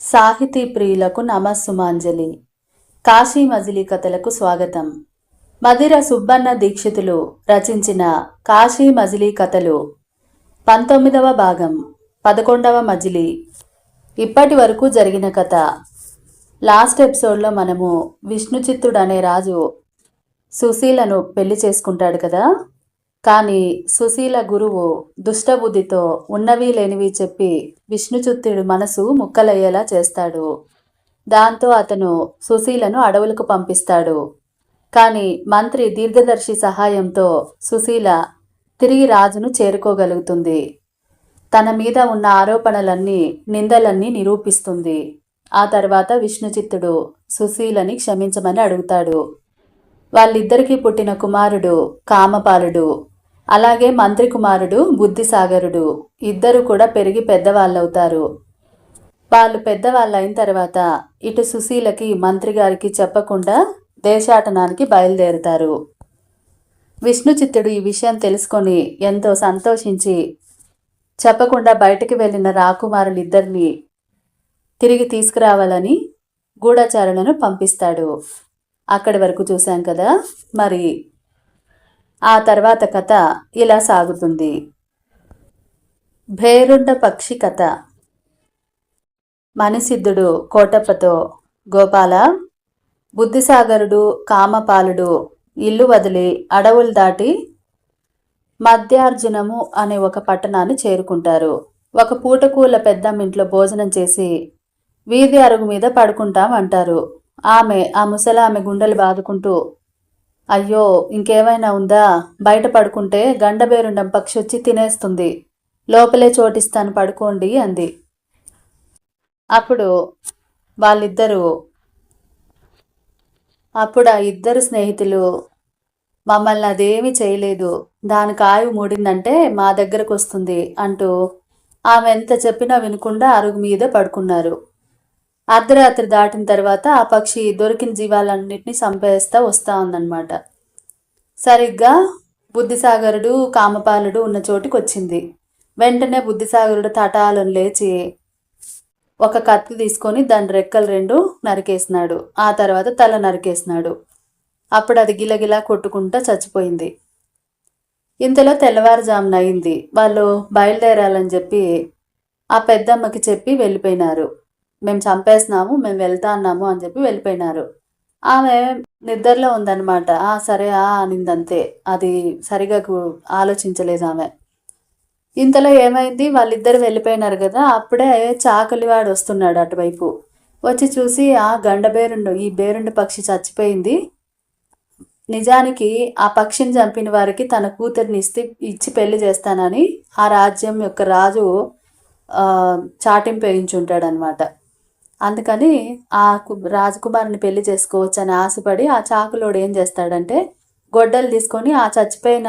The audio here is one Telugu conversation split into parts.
సాహితీ ప్రియులకు నమస్సుమాంజలి. కాశీ మజిలీ కథలకు స్వాగతం. మధిర సుబ్బన్న దీక్షితులు రచించిన కాశీ మజిలీ కథలు పంతొమ్మిదవ భాగం పదకొండవ మజిలీ. ఇప్పటి వరకు జరిగిన కథ. లాస్ట్ ఎపిసోడ్లో మనము విష్ణుచిత్తుడు అనే రాజు సుశీలను పెళ్ళి చేసుకుంటాడు కదా? కానీ సుశీల గురువు దుష్టబుద్ధితో ఉన్నవి లేనివి చెప్పి విష్ణుచుత్తుడి మనసు ముక్కలయ్యేలా చేస్తాడు. దాంతో అతను సుశీలను అడవులకు పంపిస్తాడు. కానీ మంత్రి దీర్ఘదర్శి సహాయంతో సుశీల తిరిగి రాజును చేరుకోగలుగుతుంది. తన మీద ఉన్న ఆరోపణలన్నీ నిందలన్నీ నిరూపిస్తుంది. ఆ తర్వాత విష్ణుచిత్తుడు సుశీలని క్షమించమని అడుగుతాడు. వాళ్ళిద్దరికీ పుట్టిన కుమారుడు కామపాలుడు అలాగే మంత్రి కుమారుడు బుద్ధిసాగరుడు. ఇద్దరు కూడా పెరిగి పెద్దవాళ్ళవుతారు. వాళ్ళు పెద్దవాళ్ళు అయిన తర్వాత ఇటు సుశీలకి మంత్రి గారికి చెప్పకుండా దేశాటనానికి బయలుదేరుతారు. విష్ణుచిత్తుడు ఈ విషయం తెలుసుకొని ఎంతో సంతోషించి చెప్పకుండా బయటకు వెళ్ళిన రాకుమారులిద్దరినీ తిరిగి తీసుకురావాలని గూఢచారులను పంపిస్తాడు. అక్కడి వరకు చూశాం కదా. మరి ఆ తర్వాత కథ ఇలా సాగుతుంది. భేరుండ పక్షి కథ. మణిసిద్ధుడు కోటప్పతో గోపాల బుద్ధిసాగరుడు కామపాలుడు ఇల్లు వదిలి అడవులు దాటి మధ్యార్జునము అనే ఒక పట్టణాన్ని చేరుకుంటారు. ఒక పూటకూల పెద్దమ్మింట్లో భోజనం చేసి వీధి అరుగు మీద పడుకుంటాం అంటారు. ఆమె ఆ ముసలామె గుండెలు బాదుకుంటూ అయ్యో ఇంకేమైనా ఉందా? బయట పడుకుంటే గండబేరుండం పక్షి వచ్చి తినేస్తుంది. లోపలే చోటిస్తాను పడుకోండి అంది. అప్పుడు వాళ్ళిద్దరూ అప్పుడు ఆ ఇద్దరు స్నేహితులు మమ్మల్ని అదేమీ చేయలేదు. దానికి ఆయువు మూడిందంటే మా దగ్గరకు వస్తుంది అంటూ ఆమె ఎంత చెప్పినా వినకుండా అరుగు మీద పడుకున్నారు. అర్ధరాత్రి దాటిన తర్వాత ఆ పక్షి దొరికిన జీవాలన్నింటినీ సంపేస్తా వస్తూ ఉందన్నమాట. సరిగ్గా బుద్ధిసాగరుడు కామపాలుడు ఉన్న చోటుకి వచ్చింది వెంటనే బుద్ధిసాగరుడు తటాలను లేచి ఒక కత్తి తీసుకొని దాని రెక్కలు రెండు నరికేసినాడు. ఆ తర్వాత తల నరికేసినాడు. అప్పుడు అది గిలగిలా కొట్టుకుంటా చచ్చిపోయింది. ఇంతలో తెల్లవారుజామున అయింది. వాళ్ళు బయలుదేరాలని చెప్పి ఆ పెద్దమ్మకి చెప్పి వెళ్ళిపోయినారు. మేము చంపేస్తున్నాము మేము వెళ్తా అన్నాము అని చెప్పి వెళ్ళిపోయినారు. ఆమె నిద్రలో ఉందన్నమాట. ఆ సరే ఆ అనిందంతే. అది సరిగా ఆలోచించలేదు ఆమె. ఇంతలో ఏమైంది? వాళ్ళిద్దరు వెళ్ళిపోయినారు కదా అప్పుడే చాకలివాడు వస్తున్నాడు అటువైపు. వచ్చి చూసి ఆ గండబేరుండు ఈ బేరుండు పక్షి చచ్చిపోయింది. నిజానికి ఆ పక్షిని చంపిన వారికి తన కూతురిని ఇస్తే ఇచ్చి పెళ్ళి చేస్తానని ఆ రాజ్యం యొక్క రాజు ఆ, చాటింపు వేయించుంటాడు అనమాట అందుకని ఆ కు- రాజకుమారుని పెళ్ళి చేసుకోవచ్చు అని ఆశపడి ఆ చాకులోడు ఏం చేస్తాడంటే గొడ్డలు తీసుకొని ఆ చచ్చిపోయిన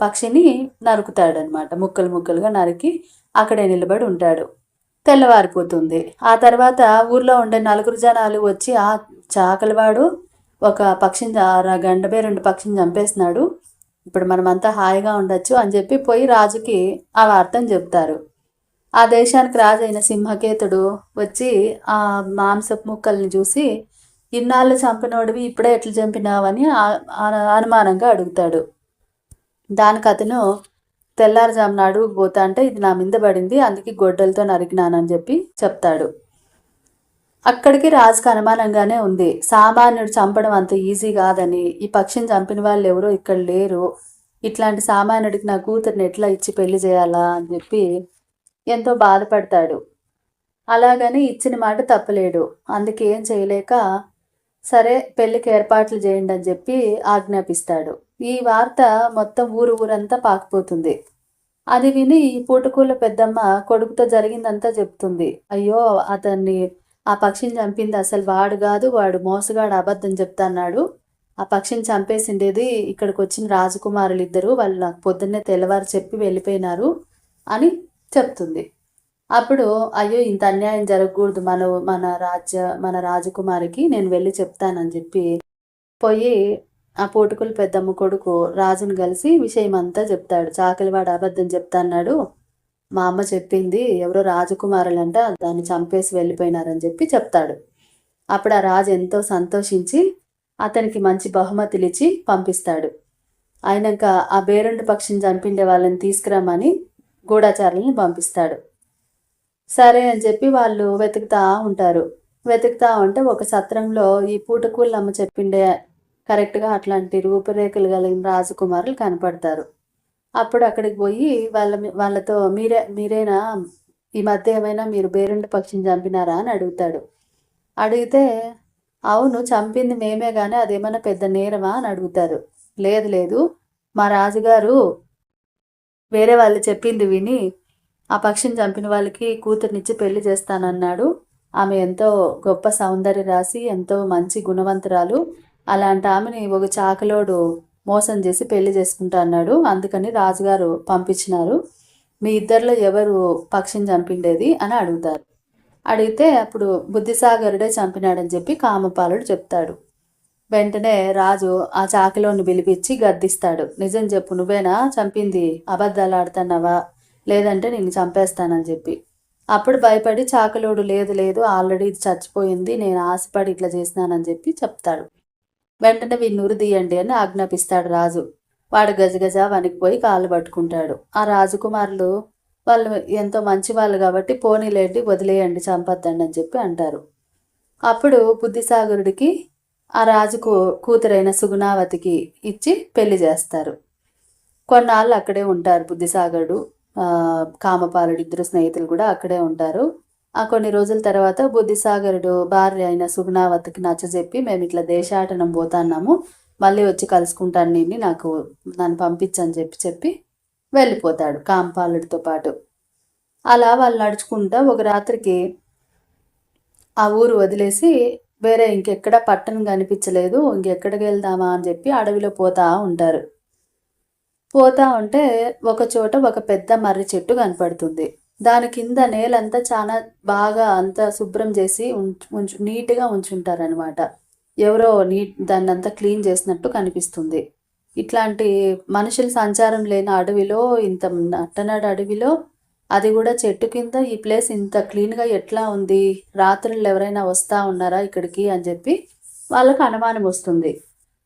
పక్షిని నరుకుతాడనమాట ముక్కలు ముక్కలుగా నరికి అక్కడే నిలబడి ఉంటాడు. తెల్లవారిపోతుంది. ఆ తర్వాత ఊర్లో ఉండే నలుగురు జనాలు వచ్చి ఆ చాకలివాడు ఒక పక్షిని చ- గండబే రెండు పక్షిని చంపేస్తున్నాడు. ఇప్పుడు మనమంతా హాయిగా ఉండొచ్చు అని చెప్పి పోయి రాజుకి ఆ వార్తను చెప్తారు. ఆ దేశానికి రాజైన సింహకేతుడు వచ్చి ఆ మాంసపు ముక్కల్ని చూసి ఇన్నాళ్ళు చంపినోడివి ఇప్పుడే ఎట్లా చంపినావని అనుమానంగా అడుగుతాడు. దానికి అతను తెల్లారుజామున అడుగు పోతా అంటే ఇది నా మీద పడింది అందుకే గొడ్డలతో నరికినానని చెప్పి చెప్తాడు. అక్కడికి రాజుకు అనుమానంగానే ఉంది. సామాన్యుడు చంపడం అంత ఈజీ కాదని ఈ పక్షిని చంపిన వాళ్ళు ఎవరో ఇక్కడ లేరు. ఇట్లాంటి సామాన్యుడికి నా కూతుర్ని ఎట్లా ఇచ్చి పెళ్ళి చేయాలా? అని చెప్పి ఎంతో బాధపడతాడు. అలాగని ఇచ్చిన మాట తప్పలేడు. అందుకే ఏం చేయలేక సరే పెళ్ళికి ఏర్పాట్లు చేయండి అని చెప్పి ఆజ్ఞాపిస్తాడు. ఈ వార్త మొత్తం ఊరు ఊరంతా పాకిపోతుంది. అది విని ఈ పూటకూల పెద్దమ్మ కొడుకుతో జరిగిందంతా చెప్తుంది. అయ్యో అతన్ని ఆ పక్షిని చంపింది అసలు వాడు కాదు వాడు మోసగాడు అబద్ధం చెప్తాన్నాడు. ఆ పక్షిని చంపేసిండేది ఇక్కడికి వచ్చిన రాజకుమారులు ఇద్దరు వాళ్ళు నాకు పొద్దున్నే తెల్లవారు చెప్పి వెళ్ళిపోయినారు అని చెప్తుంది. అప్పుడు అయ్యో ఇంత అన్యాయం జరగకూడదు. మన మన రాజ్య మన రాజకుమారికి నేను వెళ్ళి చెప్తానని చెప్పి పోయి ఆ పోటుకుల పెద్దమ్మ కొడుకు రాజును కలిసి విషయం అంతా చెప్తాడు. చాకలివాడు అబద్ధం చెప్తాన్నాడు. మా అమ్మ చెప్పింది ఎవరో రాజకుమారులంట దాన్ని చంపేసి వెళ్ళిపోయినారని చెప్పి చెప్తాడు. అప్పుడు ఆ రాజు ఎంతో సంతోషించి అతనికి మంచి బహుమతులు ఇచ్చి పంపిస్తాడు. అయినాక ఆ బేరుండు పక్షిని చంపిండే వాళ్ళని తీసుకురమ్మని గూఢాచారుల్ని పంపిస్తాడు. సరే అని చెప్పి వాళ్ళు వెతుకుతా ఉంటారు. వెతుకుతా ఉంటే ఒక సత్రంలో ఈ పూటకూళ్ళమ్మ చెప్పిండే కరెక్ట్గా అట్లాంటి రూపురేఖలు కలిగిన రాజకుమారులు కనపడతారు. అప్పుడు అక్కడికి పోయి వాళ్ళ వాళ్ళతో మీరే మీరేనా? ఈ మధ్య ఏమైనా మీరు బేరెండు పక్షిని చంపినారా అని అడుగుతాడు. అడిగితే అవును చంపింది మేమే కానీ అదేమైనా పెద్ద నేరమా అని అడుగుతారు. లేదు లేదు మా రాజుగారు వేరే వాళ్ళు చెప్పింది విని ఆ పక్షిని చంపిన వాళ్ళకి కూతుర్నిచ్చి పెళ్ళి చేస్తానన్నాడు. ఆమె ఎంతో గొప్ప సౌందర్య రాసి ఎంతో మంచి గుణవంతురాలు. అలాంటి ఆమెని ఒక చాకలోడు మోసం చేసి పెళ్ళి చేసుకుంటా అన్నాడు. అందుకని రాజుగారు పంపించినారు. మీ ఇద్దరిలో ఎవరు పక్షిని చంపిండేది అని అడుగుతారు. అడిగితే అప్పుడు బుద్ధిసాగరుడే చంపినాడని చెప్పి కామపాలుడు చెప్తాడు. వెంటనే రాజు ఆ చాకిలోని పిలిపించి గద్దిస్తాడు. నిజం చెప్పు నువ్వేనా? చంపింది అబద్ధాలు ఆడుతున్నావా? లేదంటే నేను చంపేస్తానని చెప్పి. అప్పుడు భయపడి చాకలోడు లేదు లేదు ఆల్రెడీ ఇది చచ్చిపోయింది నేను ఆశపడి ఇట్లా చేసినానని చెప్పి చెప్తాడు. వెంటనే వీడిని ఉరిదీయండి అని ఆజ్ఞాపిస్తాడు రాజు. వాడు గజగజ వణికిపోయి కాళ్ళు పట్టుకుంటాడు. ఆ రాజకుమారులు వాళ్ళు ఎంతో మంచి వాళ్ళు కాబట్టి పోనీలేండి వదిలేయండి చంపద్దండి అని చెప్పి అంటారు. అప్పుడు బుద్ధిసాగరుడికి ఆ రాజుకు కూతురైన సుగుణావతికి ఇచ్చి పెళ్ళి చేస్తారు. కొన్నాళ్ళు అక్కడే ఉంటారు బుద్ధిసాగరుడు కామపాలుడు ఇద్దరు స్నేహితులు కూడా అక్కడే ఉంటారు. ఆ కొన్ని రోజుల తర్వాత బుద్ధిసాగరుడు భార్య అయిన సుగుణావతికి నచ్చజెప్పి మేము ఇట్లా దేశాటనం పోతాన్నాము మళ్ళీ వచ్చి కలుసుకుంటాను నేను నాకు నన్ను పంపించని చెప్పి చెప్పి వెళ్ళిపోతాడు కాంపాలుడితో పాటు. అలా వాళ్ళు నడుచుకుంటా ఒక రాత్రికి ఆ ఊరు వదిలేసి వేరే ఇంకెక్కడ పట్టణం కనిపించలేదు ఇంకెక్కడికి వెళ్దామా అని చెప్పి అడవిలో పోతా ఉంటారు. పోతా ఉంటే ఒక చోట ఒక పెద్ద మర్రి చెట్టు కనపడుతుంది. దాని కింద నేలంతా చాలా బాగా అంతా శుభ్రం చేసి ఉంచు నీట్గా ఉంచుంటారనమాట ఎవరో నీట్ దాన్ని అంతా క్లీన్ చేసినట్టు కనిపిస్తుంది. ఇట్లాంటి మనుషుల సంచారం లేని అడవిలో ఇంత నట్టనాడు అడవిలో అది కూడా చెట్టు కింద ఈ ప్లేస్ ఇంత క్లీన్గా ఎట్లా ఉంది? రాత్రులు ఎవరైనా వస్తూ ఉన్నారా ఇక్కడికి అని చెప్పి వాళ్ళకు అనుమానం వస్తుంది.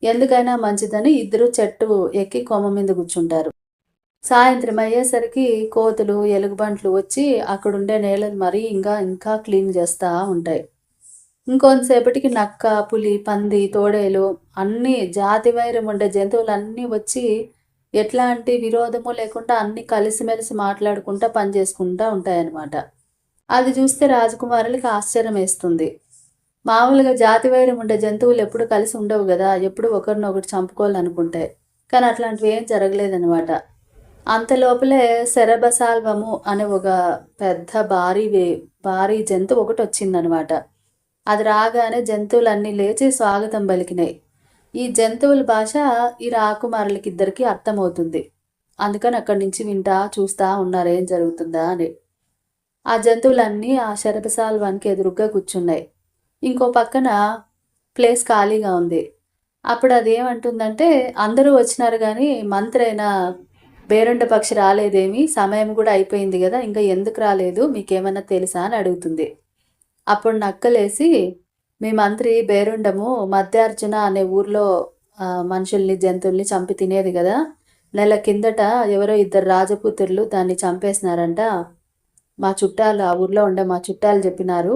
ఎందుకైనా మంచిదని ఇద్దరు చెట్టు ఎక్కి కొమ్మ మీద కూర్చుంటారు. సాయంత్రం అయ్యేసరికి కోతులు ఎలుగుబంట్లు వచ్చి అక్కడుండే నేలను మరీ ఇంకా ఇంకా క్లీన్ చేస్తూ ఉంటాయి. ఇంకొంతసేపటికి నక్క పులి పంది తోడేలు అన్ని జాతి వైరం ఉండే జంతువులన్నీ వచ్చి ఎట్లాంటి విరోధము లేకుండా అన్ని కలిసిమెలిసి మాట్లాడుకుంటా పనిచేసుకుంటా ఉంటాయన్నమాట. అది చూస్తే రాజకుమారులకి ఆశ్చర్యం వేస్తుంది. మామూలుగా జాతి వైరం ఉండే జంతువులు ఎప్పుడు కలిసి ఉండవు కదా ఎప్పుడు ఒకరినొకటి చంపుకోవాలనుకుంటాయి కానీ అట్లాంటివి ఏం జరగలేదనమాట అంత లోపలే శరభసాల్వము అనే ఒక పెద్ద భారీ వే భారీ జంతువు ఒకటి వచ్చిందనమాట అది రాగానే జంతువులన్నీ లేచి స్వాగతం పలికినాయి. ఈ జంతువుల భాష ఈ రాకుమారులకి ఇద్దరికి అర్థమవుతుంది. అందుకని అక్కడి నుంచి వింటా చూస్తా ఉన్నారు ఏం జరుగుతుందా అని. ఆ జంతువులన్నీ ఆ శరభసాల్వానికి ఎదురుగ్గా కూర్చున్నాయి. ఇంకో పక్కన ప్లేస్ ఖాళీగా ఉంది. అప్పుడు అది ఏమంటుందంటే అందరూ వచ్చినారు కానీ మంత్రైన బేరండ పక్షి రాలేదేమి సమయం కూడా అయిపోయింది కదా ఇంకా ఎందుకు రాలేదు మీకేమన్నా తెలుసా అని అడుగుతుంది. అప్పుడు నక్కలేసి మీ మంత్రి బేరుండము మధ్యార్జున అనే ఊర్లో మనుషుల్ని జంతువుల్ని చంపి తినేది కదా. నెల కిందట ఎవరో ఇద్దరు రాజపుత్రులు దాన్ని చంపేసినారంట. మా చుట్టాలు ఆ ఊర్లో ఉండే మా చుట్టాలు చెప్పినారు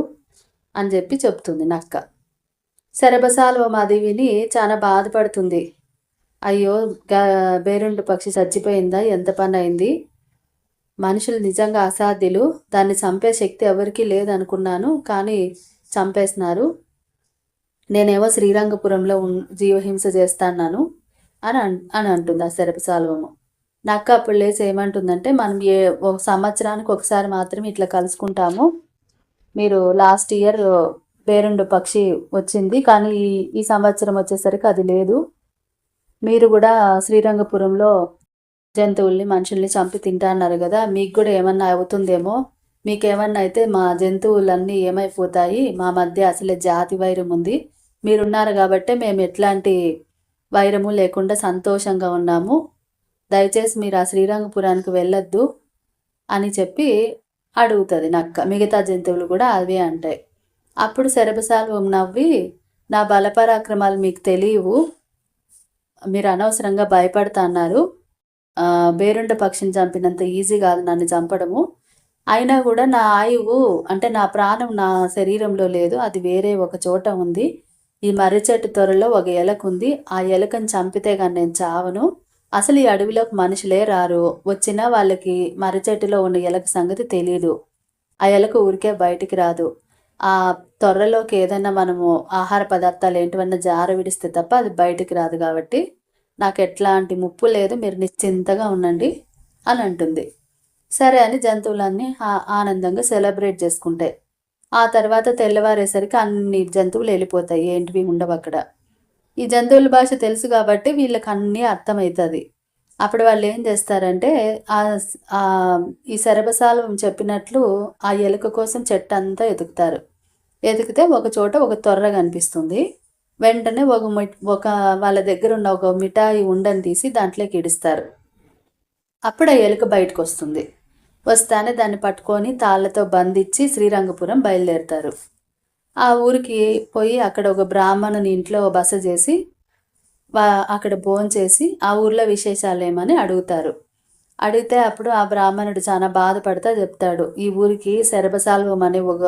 అని చెప్పి చెప్తుంది నక్క. శరభసాల్వ మాది విని చాలా బాధపడుతుంది. అయ్యో బేరుండు పక్షి చచ్చిపోయిందా? ఎంత పని అయింది మనుషులు నిజంగా అసాధ్యులు. దాన్ని చంపే శక్తి ఎవరికీ లేదనుకున్నాను కానీ చంపేసినారు. నేనేమో శ్రీరంగపురంలో జీవహింస చేస్తాన్నాను అని అని అంటుంది ఆ శరపసాల్వము నక్క అప్పుడు లేచి ఏమంటుందంటే మనం ఏ ఒక సంవత్సరానికి ఒకసారి మాత్రం ఇట్లా కలుసుకుంటాము. మీరు లాస్ట్ ఇయర్ పేరుండు పక్షి వచ్చింది కానీ ఈ ఈ సంవత్సరం వచ్చేసరికి అది లేదు. మీరు కూడా శ్రీరంగపురంలో జంతువుల్ని మనుషుల్ని చంపి తింటా కదా మీకు కూడా ఏమన్నా అవుతుందేమో. మీకేమన్నా అయితే మా జంతువులన్నీ ఏమైపోతాయి మా మధ్య అసలే జాతి వైరం ఉంది. మీరున్నారు కాబట్టే మేము ఎట్లాంటి వైరము లేకుండా సంతోషంగా ఉన్నాము. దయచేసి మీరు ఆ శ్రీరంగపురానికి వెళ్ళొద్దు అని చెప్పి అడుగుతుంది నక్క. మిగతా జంతువులు కూడా అవే అంటాయి. అప్పుడు శరభసాల్వం నవ్వి నా బలపరాక్రమాలు మీకు తెలియవు. మీరు అనవసరంగా భయపడతా అన్నారు. బేరుండ పక్షిని చంపినంత ఈజీ కాదు నన్ను చంపడము. అయినా కూడా నా ఆయువు అంటే నా ప్రాణం నా శరీరంలో లేదు. అది వేరే ఒక చోట ఉంది. ఈ మర్రి చెట్టు త్వరలో ఒక ఎలక ఉంది. ఆ ఎలకని చంపితే కానీ నేను చావను. అసలు ఈ అడవిలోకి మనుషులే రారు. వచ్చినా వాళ్ళకి మర్రి చెట్టులో ఉన్న ఎలక సంగతి తెలియదు ఆ ఎలక ఊరికే బయటికి రాదు. ఆ త్వరలోకి ఏదైనా మనము ఆహార పదార్థాలు ఏంటివన్నా జార విడిస్తే తప్ప అది బయటికి రాదు కాబట్టి నాకు ఎట్లాంటి ముప్పు లేదు. మీరు నిశ్చింతగా ఉండండి అని అంటుంది. సరే అని జంతువులన్నీ ఆ- ఆనందంగా సెలబ్రేట్ చేసుకుంటాయి. ఆ తర్వాత తెల్లవారేసరికి అన్ని జంతువులు వెళ్ళిపోతాయి. ఏంటివి ఉండవు అక్కడ. ఈ జంతువుల భాష తెలుసు కాబట్టి వీళ్ళకి అన్నీ అర్థమవుతుంది. అప్పుడు వాళ్ళు ఏం చేస్తారంటే ఆ ఈ శరభసాలు చెప్పినట్లు ఆ ఎలుక కోసం చెట్టు అంతా ఎతుకుతారు ఎతికితే ఒక చోట ఒక తొర్ర కనిపిస్తుంది. వెంటనే ఒక ఒక వాళ్ళ దగ్గర ఉన్న ఒక మిఠాయి ఉండని తీసి దాంట్లోకి ఇడుస్తారు. అప్పుడు ఆ ఎలుక బయటకు వస్తుంది వస్తానే దాన్ని పట్టుకొని తాళ్ళతో బంధించి శ్రీరంగపురం బయలుదేరుతారు. ఆ ఊరికి పోయి అక్కడ ఒక బ్రాహ్మణుని ఇంట్లో బస చేసి అక్కడ భోంచేసి ఆ ఊర్లో విశేషాలు ఏమని అడుగుతారు. అడిగితే అప్పుడు ఆ బ్రాహ్మణుడు చాలా బాధపడతా చెప్తాడు. ఈ ఊరికి శరభసాల్వం అనే ఒక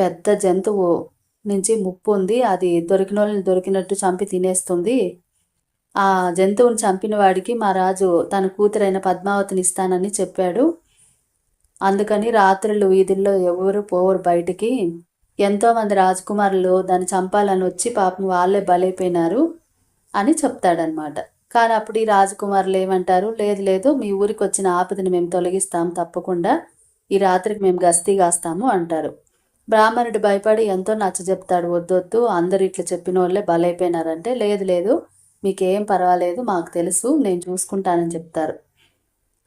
పెద్ద జంతువు నుంచి ముప్పు ఉంది. అది దొరికిన వాళ్ళని దొరికినట్టు చంపి తినేస్తుంది. ఆ జంతువుని చంపిన వాడికి మా రాజు తన కూతురైన పద్మావతిని ఇస్తానని చెప్పాడు. అందుకని రాత్రులు వీధుల్లో ఎవరు పోవరు బయటికి. ఎంతోమంది రాజకుమారులు దాన్ని చంపాలని వచ్చి పాపం వాళ్ళే బలైపోయినారు అని చెప్తాడనమాట కానీ అప్పుడు ఈ రాజకుమారులు ఏమంటారు? లేదు లేదు మీ ఊరికి వచ్చిన ఆపదని మేము తొలగిస్తాం తప్పకుండా. ఈ రాత్రికి మేము గస్తీ కాస్తాము అంటారు. బ్రాహ్మణుడు భయపడి ఎంతో నచ్చ చెప్తాడు వద్దొద్దు అందరు ఇట్లా చెప్పిన వాళ్ళే బలైపోయినారంటే లేదు లేదు మీకేం పర్వాలేదు మాకు తెలుసు నేను చూసుకుంటానని చెప్తారు.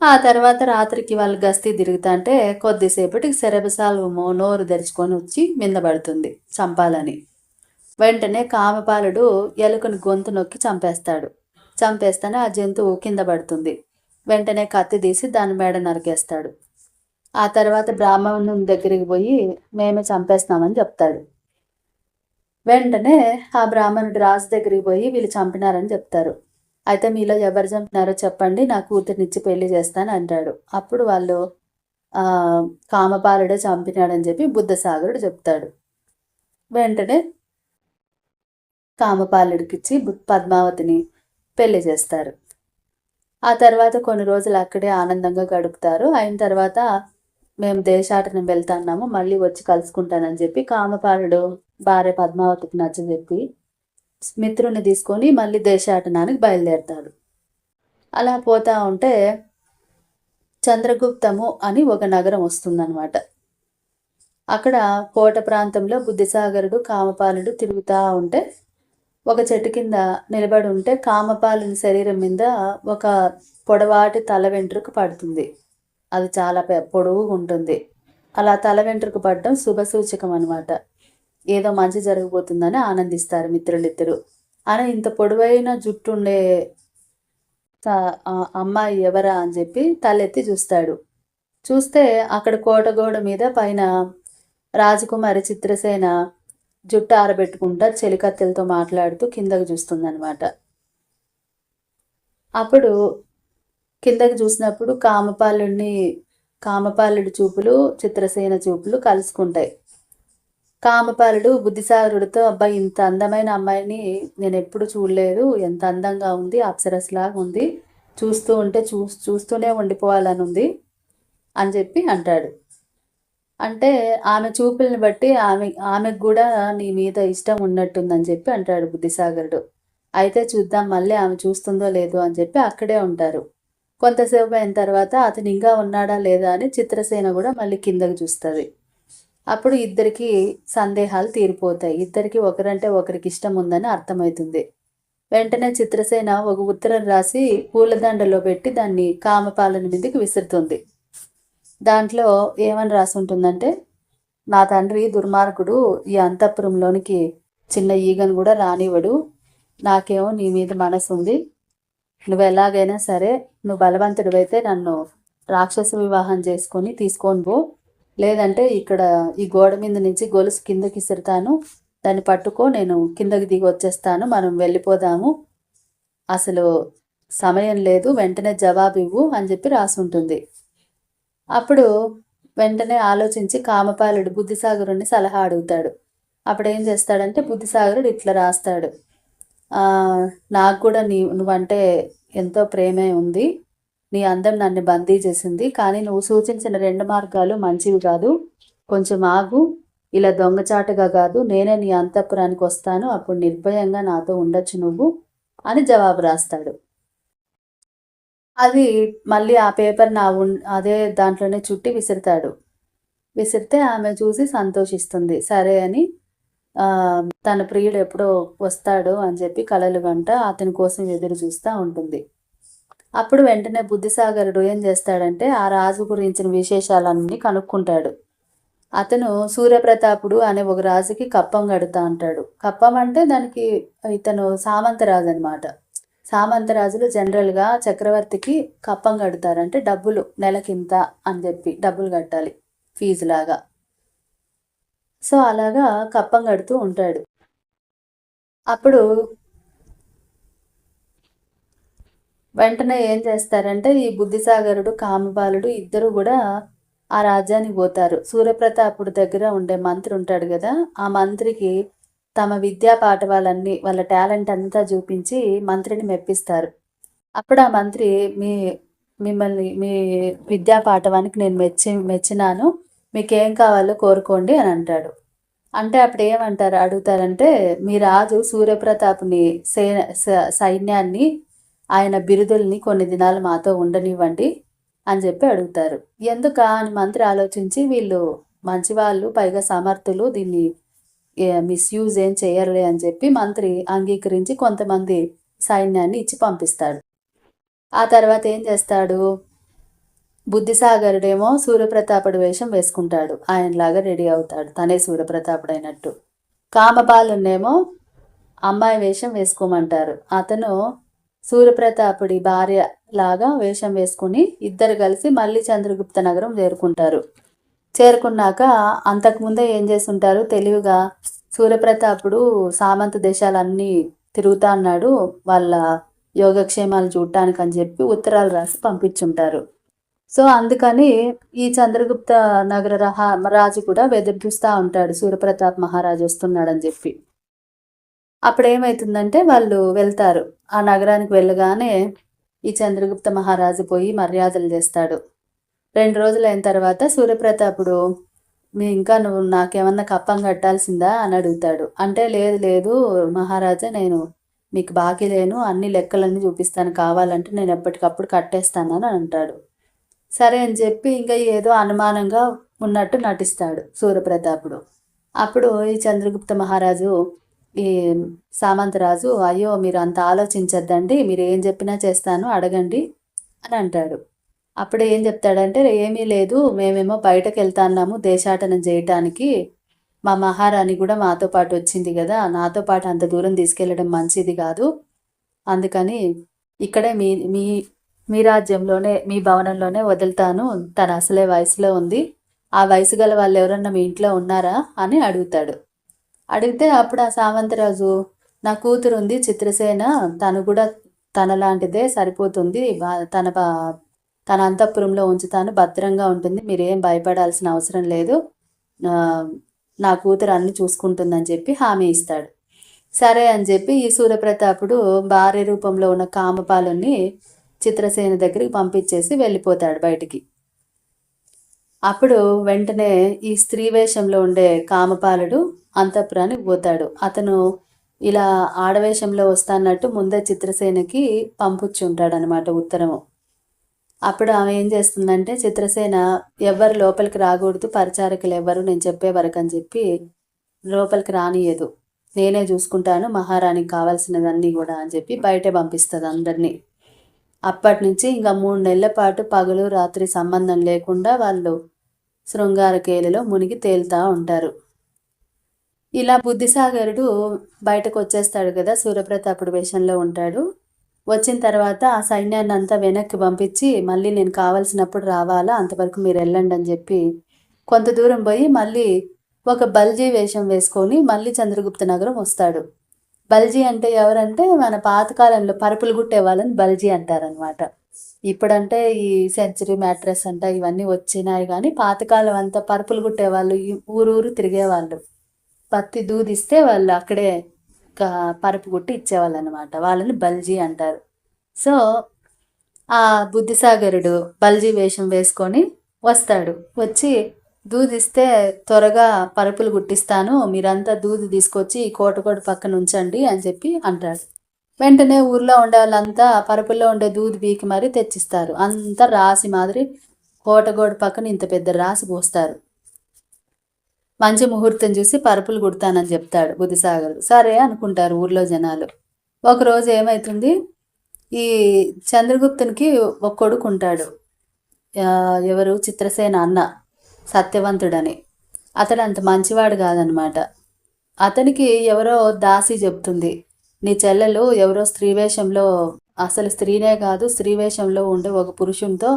ఆ తర్వాత రాత్రికి వాళ్ళు గస్తీ తిరుగుతుంటే కొద్దిసేపటికి శరభసాలు నోరు తెరుచుకొని వచ్చి మింద పడుతుంది చంపాలని. వెంటనే కామపాలుడు ఎలుకను గొంతు నొక్కి చంపేస్తాడు. చంపేస్తానే ఆ జంతువు కింద పడుతుంది. వెంటనే కత్తి తీసి దాని మేడ నరికేస్తాడు. ఆ తర్వాత బ్రాహ్మణుని దగ్గరికి పోయి మేమే చంపేస్తామని చెప్తాడు. వెంటనే ఆ బ్రాహ్మణుడు రాజు దగ్గరికి పోయి వీళ్ళు చంపినారని చెప్తారు. అయితే మీలో ఎవరు చంపినారో చెప్పండి నా కూతుర్నిచ్చి పెళ్ళి చేస్తాను అంటాడు. అప్పుడు వాళ్ళు ఆ కామపాలుడే చంపినాడని చెప్పి బుద్ధసాగరుడు చెప్తాడు. వెంటనే కామపాలుడికిచ్చి పద్మావతిని పెళ్ళి చేస్తారు. ఆ తర్వాత కొన్ని రోజులు అక్కడే ఆనందంగా గడుపుతారు. అయిన తర్వాత మేము దేశాటనం వెళ్తున్నాము మళ్ళీ వచ్చి కలుసుకుంటానని చెప్పి కామపాలుడు భార్య పద్మావతికి నచ్చజెప్పి మిత్రుని తీసుకొని మళ్ళీ దేశాటనానికి బయలుదేరతాడు. అలా పోతా ఉంటే చంద్రగుప్తము అని ఒక నగరం వస్తుందన్నమాట. అక్కడ కోట ప్రాంతంలో బుద్ధిసాగరుడు కామపాలుడు తిరుగుతూ ఉంటే ఒక చెట్టు కింద నిలబడి ఉంటే కామపాలుని శరీరం మీద ఒక పొడవాటి తల వెంట్రుకు పడుతుంది. అది చాలా పొడవుగా ఉంటుంది. అలా తల వెంట్రుకు పడడం శుభసూచకం అనమాట ఏదో మంచి జరగబోతుందని ఆనందిస్తారు మిత్రులిద్దరూ. అని ఇంత పొడవైన జుట్టు ఉండే అమ్మాయి ఎవరా అని చెప్పి తలెత్తి చూస్తాడు. చూస్తే అక్కడ కోట గోడ మీద పైన రాజకుమారి చిత్రసేన జుట్టు ఆరబెట్టుకుంటా చెలికత్తెలతో మాట్లాడుతూ కిందకి చూస్తుందనమాట అప్పుడు కిందకి చూసినప్పుడు కామపాలుడిని కామపాలుడి చూపులు చిత్రసేన చూపులు కలుసుకుంటాయి. కామపాలుడు బుద్ధిసాగరుడితో అబ్బాయి ఇంత అందమైన అమ్మాయిని నేను ఎప్పుడు చూడలేదు. ఎంత అందంగా ఉంది అప్సరస్లాగా ఉంది. చూస్తూ ఉంటే చూ చూస్తూనే ఉండిపోవాలని ఉంది అని చెప్పి అంటాడు. అంటే ఆమె చూపుల్ని బట్టి ఆమె ఆమెకు కూడా నీ మీద ఇష్టం ఉన్నట్టుందని చెప్పి అంటాడు బుద్ధిసాగరుడు. అయితే చూద్దాం మళ్ళీ ఆమె చూస్తుందో లేదో అని చెప్పి అక్కడే ఉంటారు. కొంతసేపు అయిన తర్వాత అతను ఇంకా ఉన్నాడా లేదా అని చిత్రసేన కూడా మళ్ళీ కిందకి చూస్తుంది. అప్పుడు ఇద్దరికి సందేహాలు తీరిపోతాయి. ఇద్దరికి ఒకరంటే ఒకరికి ఇష్టం ఉందని అర్థమవుతుంది. వెంటనే చిత్రసేన ఒక ఉత్తరం రాసి పూలదండలో పెట్టి దాన్ని కామపాలన మీదకి విసురుతుంది. దాంట్లో ఏమని రాసి ఉంటుందంటే నా తండ్రి దుర్మార్గుడు ఈ అంతఃపురంలోనికి చిన్న ఈగను కూడా రానివ్వడు. నాకేమో నీ మీద మనసు ఉంది నువ్వు ఎలాగైనా సరే నువ్వు బలవంతుడివైతే నన్ను రాక్షస వివాహం చేసుకొని తీసుకొని పో. లేదంటే ఇక్కడ ఈ గోడ మీద నుంచి గొలుసు కిందకి ఇసురుతాను. దాన్ని పట్టుకో నేను కిందకి దిగి వచ్చేస్తాను. మనం వెళ్ళిపోదాము. అసలు సమయం లేదు. వెంటనే జవాబు ఇవ్వు అని చెప్పి రాసి ఉంటుంది. అప్పుడు వెంటనే ఆలోచించి కామపాలుడు బుద్ధిసాగరుని సలహా అడుగుతాడు. అప్పుడు ఏం చేస్తాడంటే బుద్ధిసాగరుడు ఇట్లా రాస్తాడు. నాకు కూడా నీ నువ్వంటే ఎంతో ప్రేమే ఉంది. నీ అందం నన్ను బందీ చేసింది. కానీ నువ్వు సూచించిన రెండు మార్గాలు మంచివి కాదు. కొంచెం ఆగు. ఇలా దొంగచాటుగా కాదు. నేనే నీ అంతఃపురానికి వస్తాను. అప్పుడు నిర్భయంగా నాతో ఉండొచ్చు నువ్వు అని జవాబు రాస్తాడు. అది మళ్ళీ ఆ పేపర్ నా ఉన్ అదే దాంట్లోనే చుట్టి విసురుతాడు. విసిరితే ఆమె చూసి సంతోషిస్తుంది. సరే అని తన ప్రియుడు ఎప్పుడో వస్తాడు అని చెప్పి కళలు గంట అతని కోసం ఎదురు చూస్తూ ఉంటుంది. అప్పుడు వెంటనే బుద్ధిసాగరుడు ఏం చేస్తాడంటే ఆ రాజు గురించిన విశేషాలన్నీ కనుక్కుంటాడు. అతను సూర్యప్రతాపుడు అనే ఒక రాజుకి కప్పం కడుతా అంటాడు. కప్పం అంటే దానికి ఇతను సామంతరాజు అనమాట సామంతరాజులు జనరల్గా చక్రవర్తికి కప్పం కడతారు. అంటే డబ్బులు నెలకింత అని చెప్పి డబ్బులు కట్టాలి ఫీజు లాగా. సో అలాగా కప్పం కడుతూ ఉంటాడు. అప్పుడు వెంటనే ఏం చేస్తారంటే ఈ బుద్ధిసాగరుడు కామబాలుడు ఇద్దరు కూడా ఆ రాజ్యానికి పోతారు. సూర్యప్రతాపుడు దగ్గర ఉండే మంత్రి ఉంటాడు కదా ఆ మంత్రికి తమ విద్యా పాఠవాలన్నీ వాళ్ళ టాలెంట్ అంతా చూపించి మంత్రిని మెప్పిస్తారు. అప్పుడు ఆ మంత్రి మీ మిమ్మల్ని మీ విద్యా పాఠవానికి నేను మెచ్చి మెచ్చినాను మీకు ఏం కావాలో కోరుకోండి అని అంటాడు. అంటే అప్పుడు ఏమంటారు అడుగుతారంటే మీ రాజు సూర్యప్రతాప్ని సే స- సైన్యాన్ని ఆయన బిరుదుల్ని కొన్ని దినాలు మాతో ఉండనివ్వండి అని చెప్పి అడుగుతారు. ఎందుక? అని మంత్రి ఆలోచించి వీళ్ళు మంచివాళ్ళు పైగా సమర్థులు దీన్ని మిస్యూజ్ ఏం చేయరులే అని చెప్పి మంత్రి అంగీకరించి కొంతమంది సైన్యాన్ని ఇచ్చి పంపిస్తాడు. ఆ తర్వాత ఏం చేస్తాడు? బుద్ధిసాగరుడేమో సూర్యప్రతాపుడు వేషం వేసుకుంటాడు. ఆయనలాగా రెడీ అవుతాడు. తనే సూర్యప్రతాపుడు అయినట్టు కామపాలునేమో అమ్మాయి వేషం వేసుకోమంటారు. అతను సూర్యప్రతాపుడి భార్య లాగా వేషం వేసుకుని ఇద్దరు కలిసి మళ్ళీ చంద్రగుప్త నగరం చేరుకుంటారు. చేరుకున్నాక అంతకుముందే ఏం చేస్తుంటారు తెలివిగా సూర్యప్రతాపుడు సామంత దేశాలన్నీ తిరుగుతా అన్నాడు. వాళ్ళ యోగక్షేమాలు చూడటానికి అని చెప్పి ఉత్తరాలు రాసి పంపించుంటారు. సో అందుకని ఈ చంద్రగుప్త నగర రహా రాజు కూడా వెదురు చూస్తూ ఉంటాడు. సూర్యప్రతాప్ మహారాజు వస్తున్నాడని చెప్పి. అప్పుడు ఏమవుతుందంటే వాళ్ళు వెళ్తారు. ఆ నగరానికి వెళ్ళగానే ఈ చంద్రగుప్త మహారాజు పోయి మర్యాదలు చేస్తాడు. రెండు రోజులైన తర్వాత సూర్యప్రతాపుడు మీ ఇంకా నువ్వు నాకేమన్నా కప్పం కట్టాల్సిందా? అని అడుగుతాడు. అంటే లేదు లేదు మహారాజా నేను మీకు బాకీ లేను. అన్ని లెక్కలన్నీ చూపిస్తాను. కావాలంటే నేను ఎప్పటికప్పుడు కట్టేస్తాను అని అంటాడు. సరే అని చెప్పి ఇంకా ఏదో అనుమానంగా ఉన్నట్టు నటిస్తాడు సూర్యప్రతాపుడు. అప్పుడు ఈ చంద్రగుప్త మహారాజు ఈ సామంతరాజు అయ్యో మీరు అంత ఆలోచించద్దండి మీరు ఏం చెప్పినా చేస్తాను అడగండి అని అంటాడు. అప్పుడు ఏం చెప్తాడంటే ఏమీ లేదు మేమేమో బయటకు వెళ్తాన్నాము దేశాటనం చేయటానికి. మా మహారాణి కూడా మాతో పాటు వచ్చింది కదా నాతో పాటు అంత దూరం తీసుకెళ్ళడం మంచిది కాదు. అందుకని ఇక్కడే మీ మీ మీ రాజ్యంలోనే మీ భవనంలోనే వదులుతాను తను అసలే వయసులో ఉంది. ఆ వయసు గల వాళ్ళు ఎవరన్నా మీ ఇంట్లో ఉన్నారా? అని అడుగుతాడు. అడిగితే అప్పుడు ఆ సావంతరాజు నా కూతురు ఉంది చిత్రసేన తను కూడా తనలాంటిదే సరిపోతుంది తన బా- తన అంతఃపురంలో ఉంచుతాను భద్రంగా ఉంటుంది మీరేం భయపడాల్సిన అవసరం లేదు నా కూతురు అన్ని చూసుకుంటుందని చెప్పి హామీ ఇస్తాడు. సరే అని చెప్పి ఈ సూర్యప్రతాపుడు భార్య రూపంలో ఉన్న కామపాలుని చిత్రసేన దగ్గరికి పంపించేసి వెళ్ళిపోతాడు బయటికి. అప్పుడు వెంటనే ఈ స్త్రీ వేషంలో ఉండే కామపాలుడు అంతఃపురానికి పోతాడు. అతను ఇలా ఆడవేషంలో వస్తాన్నట్టు ముందే చిత్రసేనకి పంపుచ్చి ఉంటాడు అనమాట ఉత్తరము. అప్పుడు ఆమె ఏం చేస్తుందంటే చిత్రసేన ఎవ్వరు లోపలికి రాకూడదు పరిచారకులు ఎవ్వరు నేను చెప్పే వరకు అని చెప్పి లోపలికి రానియదు నేనే చూసుకుంటాను మహారాణికి కావాల్సినదన్నీ కూడా అని చెప్పి బయటే పంపిస్తుంది అందరినీ. అప్పటి నుంచి ఇంకా మూడు నెలల పాటు పగలు రాత్రి సంబంధం లేకుండా వాళ్ళు శృంగారకేలిలో మునిగి తేలుతా ఉంటారు. ఇలా బుద్ధిసాగరుడు బయటకు వచ్చేస్తాడు కదా సూర్యప్రతాపుడు వేషంలో ఉంటాడు. వచ్చిన తర్వాత ఆ సైన్యాన్ని అంతా వెనక్కి పంపించి మళ్ళీ నేను కావలసినప్పుడు రావాలా అంతవరకు మీరు వెళ్ళండి అని చెప్పి కొంత దూరం పోయి మళ్ళీ ఒక బల్జీ వేషం వేసుకొని మళ్ళీ చంద్రగుప్త నగరం వస్తాడు. బల్జీ అంటే ఎవరంటే మన పాతకాలంలో పరుపులు కుట్టే వాళ్ళని బల్జీ అంటారనమాట ఇప్పుడంటే ఈ సెంచరీ మ్యాట్రెస్ అంట ఇవన్నీ వచ్చినాయి కానీ పాతకాలం అంతా పరుపులు కుట్టేవాళ్ళు ఈ ఊరు ఊరు తిరిగేవాళ్ళు. పత్తి దూదిస్తే వాళ్ళు అక్కడే పరుపు కుట్టి ఇచ్చేవాళ్ళు అనమాట వాళ్ళని బల్జీ అంటారు. సో ఆ బుద్ధిసాగరుడు బల్జీ వేషం వేసుకొని వస్తాడు. వచ్చి దూదిస్తే త్వరగా పరుపులు కుట్టిస్తాను మీరంతా దూది తీసుకొచ్చి ఈ కోటకోట పక్కన ఉంచండి అని చెప్పి అంటాడు. వెంటనే ఊర్లో ఉండే వాళ్ళంతా పరుపుల్లో ఉండే దూది బీకి మరీ తెచ్చిస్తారు. అంతా రాసి మాదిరి కోటగోడ పక్కన ఇంత పెద్ద రాసి పోస్తారు. మంచి ముహూర్తం చూసి పరుపులు కుడతానని చెప్తాడు బుద్ధిసాగర్ సరే అనుకుంటారు ఊర్లో జనాలు. ఒకరోజు ఏమవుతుంది ఈ చంద్రగుప్తునికి ఒక కొడుకు ఉంటాడు. ఎవరు? చిత్రసేన అన్న. సత్యవంతుడని. అతడు అంత మంచివాడు కాదనమాట. అతనికి ఎవరో దాసి చెప్తుంది. నీ చెల్లెలు ఎవరో స్త్రీ వేషంలో అసలు స్త్రీనే కాదు స్త్రీ వేషంలో ఉండే ఒక పురుషునితో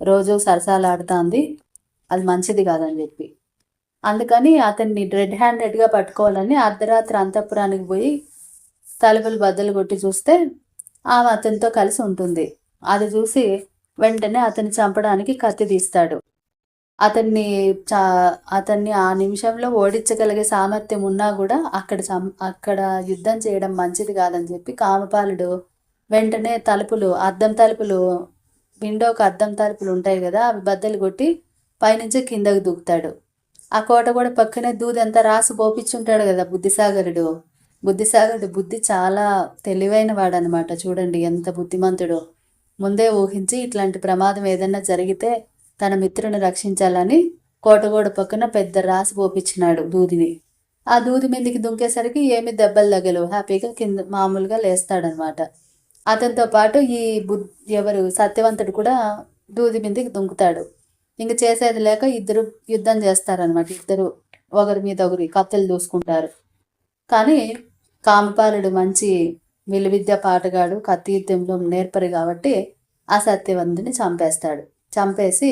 రోజు సరసాలాడుతుంది. అది మంచిది కాదని చెప్పి. అందుకని అతన్ని రెడ్ హ్యాండెడ్గా పట్టుకోవాలని అర్ధరాత్రి అంతఃపురానికి పోయి తలుపులు బద్దలు కొట్టి చూస్తే ఆమె అతనితో కలిసి ఉంటుంది. అది చూసి వెంటనే అతన్ని చంపడానికి కత్తి తీస్తాడు. అతన్ని చా అతన్ని ఆ నిమిషంలో ఓడించగలిగే సామర్థ్యం ఉన్నా కూడా అక్కడ చం అక్కడ యుద్ధం చేయడం మంచిది కాదని చెప్పి కామపాలుడు వెంటనే తలుపులు అద్దం తలుపులు విండోకి అద్దం తలుపులు ఉంటాయి కదా అవి బద్దలు కొట్టి పైనుంచి కిందకు దూకుతాడు. ఆ కోట కూడా పక్కనే దూదంతా రాసి పోపించుంటాడు కదా బుద్ధిసాగరుడు. బుద్ధిసాగరుడు బుద్ధి చాలా తెలివైన వాడనమాట చూడండి ఎంత బుద్ధిమంతుడో. ముందే ఊహించి ఇట్లాంటి ప్రమాదం ఏదైనా జరిగితే తన మిత్రుని రక్షించాలని కోటగోడ పక్కన పెద్ద రాసి పోపించినాడు దూదిని. ఆ దూది మీదకి దుంకేసరికి ఏమి దెబ్బలు తగలవు. హ్యాపీగా కింద మామూలుగా లేస్తాడనమాట. అతనితో పాటు ఈ బుద్ ఎవరు సత్యవంతుడు కూడా దూది మీదకి దుంకుతాడు. ఇంక చేసేది లేక ఇద్దరు యుద్ధం చేస్తారనమాట. ఇద్దరు ఒకరి మీద ఒకరి కత్తెలు దూసుకుంటారు. కానీ కామపాలుడు మంచి విలువిద్య పాటగాడు కత్తి యుద్ధంలో నేర్పరు కాబట్టి ఆ సత్యవంతుని చంపేస్తాడు. చంపేసి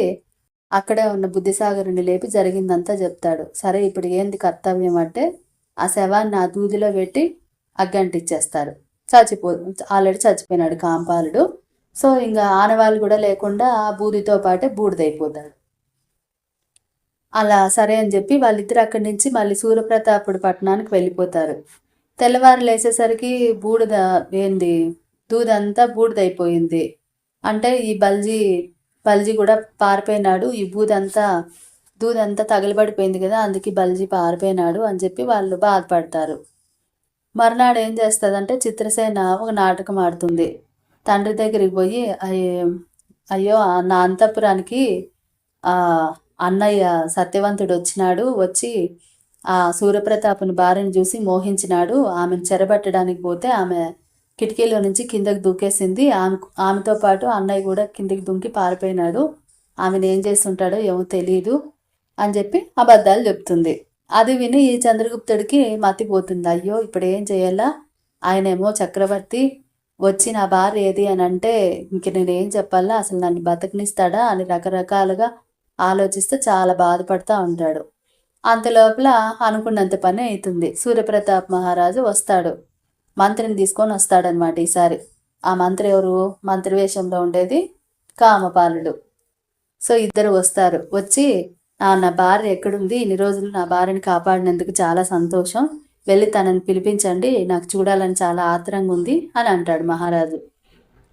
అక్కడే ఉన్న బుద్ధిసాగరుని లేపి జరిగిందంతా చెప్తాడు. సరే ఇప్పుడు ఏంది కర్తవ్యం అంటే ఆ శవాన్ని ఆ దూదిలో పెట్టి అగ్గంటిచ్చేస్తారు. చచ్చిపో ఆల్రెడీ చచ్చిపోయినాడు కాంపాలుడు. సో ఇంకా ఆనవాళ్ళు కూడా లేకుండా ఆ బూదితో పాటే బూడిదైపోతాడు. అలా సరే అని చెప్పి వాళ్ళిద్దరు అక్కడి నుంచి మళ్ళీ సూర్యప్రతాపుడు పట్టణానికి వెళ్ళిపోతారు. తెల్లవారు లేచేసరికి బూడిద ఏంది దూదంతా బూడిదైపోయింది. అంటే ఈ బల్జీ బల్జీ కూడా పారిపోయినాడు. ఈ బూదంతా దూదంతా తగలబడిపోయింది కదా అందుకే బల్జీ పారిపోయినాడు అని చెప్పి వాళ్ళు బాధపడతారు. మర్నాడు ఏం చేస్తుందంటే చిత్రసేన ఒక నాటకం ఆడుతుంది. తండ్రి దగ్గరికి పోయి అయ్యో నా అంతఃపురానికి ఆ అన్నయ్య సత్యవంతుడు వచ్చినాడు. వచ్చి ఆ సూర్యప్రతాపుని భార్యను చూసి మోహించినాడు. ఆమెను చెరబట్టడానికి పోతే ఆమె కిటికీలో నుంచి కిందకి దూకేసింది. ఆమె ఆమెతో పాటు అన్నయ్య కూడా కిందకి దుంకి పారిపోయినాడు. ఆమెను ఏం చేస్తుంటాడో ఏమో తెలియదు అని చెప్పి అబద్ధాలు చెప్తుంది. అది విని ఈ చంద్రగుప్తుడికి మతిపోతుంది. అయ్యో ఇప్పుడు ఏం చేయాలా? ఆయనేమో చక్రవర్తి వచ్చి నా భార్య ఏది అని అంటే ఇంక నేను ఏం చెప్పాలా? అసలు నన్ను బతకనిస్తాడా? అని రకరకాలుగా ఆలోచిస్తూ చాలా బాధపడతా ఉంటాడు. అంత లోపల అనుకున్నంత పని అవుతుంది సూర్యప్రతాప్ మహారాజు వస్తాడు. మంత్రిని తీసుకొని వస్తాడనమాట ఈసారి. ఆ మంత్రి ఎవరు? మంత్రి వేషంలో ఉండేది కామపాలుడు. సో ఇద్దరు వస్తారు. వచ్చి నా భార్య ఎక్కడుంది? ఇన్ని రోజులు నా భార్యని కాపాడినందుకు చాలా సంతోషం. వెళ్ళి తనని పిలిపించండి. నాకు చూడాలని చాలా ఆత్రంగా ఉంది అని అంటాడు మహారాజు.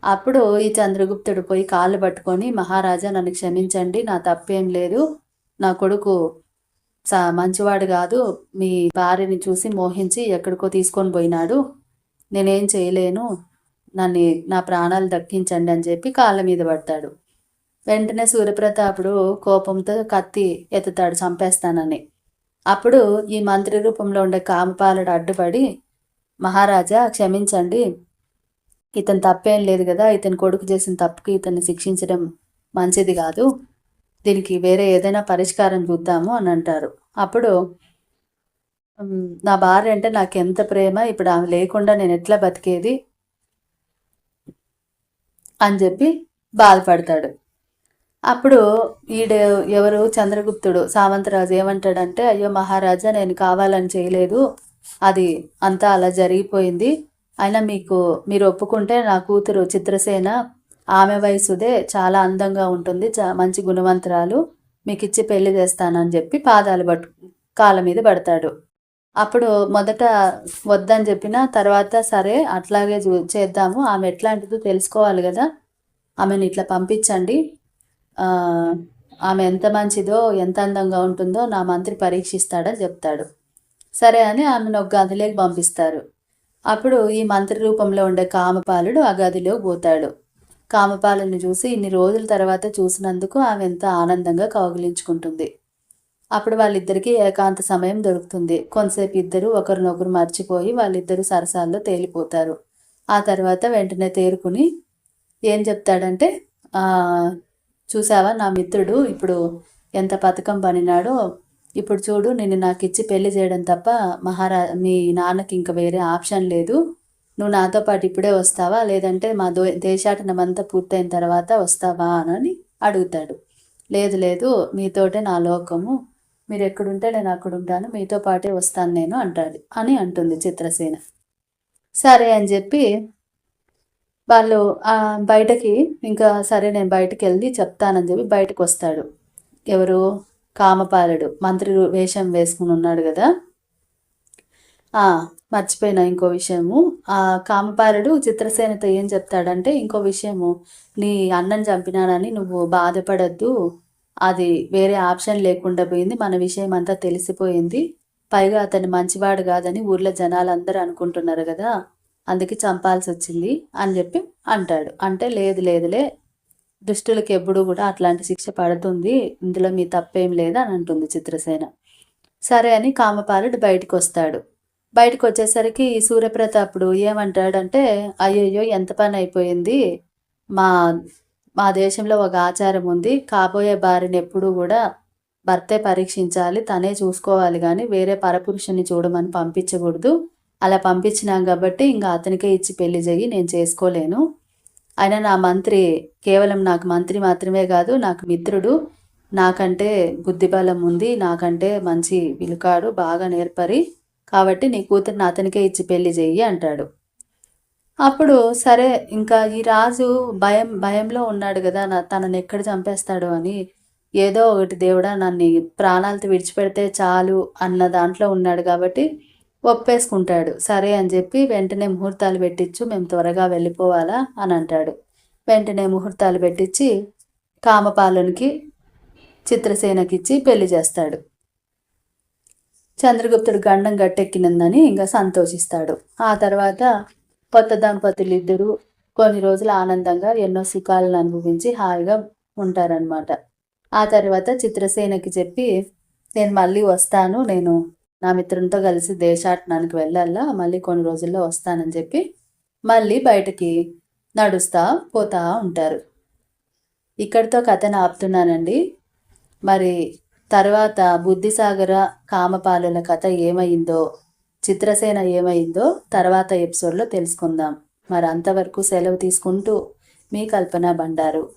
అప్పుడు ఈ చంద్రగుప్తుడు పోయి కాళ్ళు పట్టుకొని మహారాజా నన్ను క్షమించండి. నా తప్పేం లేదు. నా కొడుకు మంచివాడు కాదు. మీ భార్యని చూసి మోహించి ఎక్కడికో తీసుకొని పోయినాడు. నేనేం చేయలేను. నన్ను నా ప్రాణాలు దక్కించండి అని చెప్పి కాళ్ళ మీద పడతాడు. వెంటనే సూర్యప్రతాపుడు కోపంతో కత్తి ఎత్తుతాడు చంపేస్తానని. అప్పుడు ఈ మంత్రి రూపంలో ఉండే కామపాలుడు అడ్డుపడి మహారాజా క్షమించండి. ఇతను తప్పేం లేదు కదా. ఇతని కొడుకు చేసిన తప్పుకి ఇతన్ని శిక్షించడం మంచిది కాదు. దీనికి వేరే ఏదైనా పరిష్కారం చూద్దాము అని అంటారు. అప్పుడు నా భార్య అంటే నాకు ఎంత ప్రేమ? ఇప్పుడు ఆమె లేకుండా నేను ఎట్లా బతికేది? అని చెప్పి బాధపడతాడు. అప్పుడు ఈడు ఎవరు? చంద్రగుప్తుడు. సామంతరాజు ఏమంటాడంటే అయ్యో మహారాజా నేను కావాలని చేయలేదు. అది అంతా అలా జరిగిపోయింది. అయినా మీకు మీరు ఒప్పుకుంటే నా కూతురు చిత్రసేన ఆమె వయసుదే చాలా అందంగా ఉంటుంది. చా- మంచి గుణవంతురాలు. మీకు ఇచ్చి పెళ్ళి చేస్తానని చెప్పి పాదాలు పట్టు కాళ్ళ మీద పడతాడు. అప్పుడు మొదట వద్దని చెప్పిన తర్వాత సరే అట్లాగే చూ చేద్దాము. ఆమె ఎట్లాంటిదో తెలుసుకోవాలి కదా. ఆమెను ఇట్లా పంపించండి. ఆమె ఎంత మంచిదో ఎంత అందంగా ఉంటుందో నా మంత్రి పరీక్షిస్తాడని చెప్తాడు. సరే అని ఆమెను ఒక గదిలోకి పంపిస్తారు. అప్పుడు ఈ మంత్రి రూపంలో ఉండే కామపాలుడు ఆ గదిలోకి పోతాడు. కామపాలను చూసి ఇన్ని రోజుల తర్వాత చూసినందుకు ఆమె ఎంత ఆనందంగా కౌగిలించుకుంటుంది. అప్పుడు వాళ్ళిద్దరికీ ఏకాంత సమయం దొరుకుతుంది. కొంతసేపు ఇద్దరు ఒకరినొకరు మర్చిపోయి వాళ్ళిద్దరు సరసాల్లో తేలిపోతారు. ఆ తర్వాత వెంటనే తేరుకుని ఏం చెప్తాడంటే చూసావా నా మిత్రుడు ఇప్పుడు ఎంత పథకం పనినాడో? ఇప్పుడు చూడు నిన్ను నాకు ఇచ్చి పెళ్ళి చేయడం తప్ప మహారా మీ నాన్నకి ఇంకా వేరే ఆప్షన్ లేదు. నువ్వు నాతో పాటు ఇప్పుడే వస్తావా? లేదంటే మా దో దేశాటనమంతా పూర్తయిన తర్వాత వస్తావా? అని అడుగుతాడు. లేదు లేదు మీతోటే నా లోకము. మీరు ఎక్కడుంటే నేను అక్కడ ఉంటాను మీతో పాటే వస్తాను నేను అంటాడు అని అంటుంది చిత్రసేన. సరే అని చెప్పి వాళ్ళు బయటకి ఇంకా సరే నేను బయటకు వెళ్ళి చెప్తానని చెప్పి బయటకు వస్తాడు ఎవరు కామపాలుడు మంత్రి వేషం వేసుకుని ఉన్నాడు కదా. మర్చిపోయినా మర్చిపోయిన ఇంకో విషయము. ఆ కామపాలుడు చిత్రసేనతో ఏం చెప్తాడంటే ఇంకో విషయము నీ అన్నం చంపినానని నువ్వు బాధపడద్దు. అది వేరే ఆప్షన్ లేకుండా పోయింది. మన విషయం అంతా తెలిసిపోయింది. పైగా అతను మంచివాడు కాదని ఊర్లో జనాలందరూ అనుకుంటున్నారు కదా అందుకే చంపాల్సి వచ్చింది అని చెప్పి అంటాడు. అంటే లేదు లేదులే దుష్టులకు ఎప్పుడు కూడా అట్లాంటి శిక్ష పడుతుంది. ఇందులో మీ తప్పేం లేదు అని అంటుంది చిత్రసేన. సరే అని కామపాలుడు బయటకు వస్తాడు బయటకు వచ్చేసరికి ఈ సూర్యప్రతాపుడు ఏమంటాడంటే అయ్యయ్యో ఎంత పని అయిపోయింది? మా మా దేశంలో ఒక ఆచారం ఉంది. కాబోయే భార్యని ఎప్పుడూ కూడా భర్తే పరీక్షించాలి. తనే చూసుకోవాలి కానీ వేరే పరపురుషుని చూడమని పంపించకూడదు. అలా పంపించినాం కాబట్టి ఇంకా అతనికే ఇచ్చి పెళ్ళి చేయి నేను చేసుకోలేను. ఆయన నా మంత్రి కేవలం నాకు మంత్రి మాత్రమే కాదు నాకు మిత్రుడు. నాకంటే బుద్ధిబలం ఉంది. నాకంటే మంచి విలుకాడు బాగా నేర్పరి. కాబట్టి నీ కూతురిని అతనికే ఇచ్చి పెళ్ళి చెయ్యి అంటాడు. అప్పుడు సరే ఇంకా ఈ రాజు భయం భయంలో ఉన్నాడు కదా నా తనని ఎక్కడ చంపేస్తాడో అని. ఏదో ఒకటి దేవుడా నన్ను ప్రాణాలతో విడిచిపెడితే చాలు అన్న దాంట్లో ఉన్నాడు కాబట్టి ఒప్పేసుకుంటాడు. సరే అని చెప్పి వెంటనే ముహూర్తాలు పెట్టించు మేము త్వరగా వెళ్ళిపోవాలా అని అంటాడు. వెంటనే ముహూర్తాలు పెట్టించి కామపాలునికి చిత్రసేనకిచ్చి పెళ్ళి చేస్తాడు. చంద్రగుప్తుడు గండం గట్టెక్కినందని ఇంకా సంతోషిస్తాడు. ఆ తర్వాత కొత్త దంపతులు ఇద్దరు కొన్ని రోజులు ఆనందంగా ఎన్నో సుఖాలను అనుభవించి హాయిగా ఉంటారనమాట ఆ తర్వాత చిత్రసేనకి చెప్పి నేను మళ్ళీ వస్తాను. నేను నా మిత్రునితో కలిసి దేశాటనానికి వెళ్ళాలా? మళ్ళీ కొన్ని రోజుల్లో వస్తానని చెప్పి మళ్ళీ బయటకి నడుస్తా పోతా ఉంటారు. ఇక్కడితో కథను ఆపుతున్నానండి. మరి తర్వాత బుద్ధిసాగర కామపాలుల కథ ఏమైందో చిత్రసేన ఏమైందో తర్వాత ఎపిసోడ్లో తెలుసుకుందాం. మరి అంతవరకు సెలవు తీసుకుంటూ మీ కల్పన బండారు.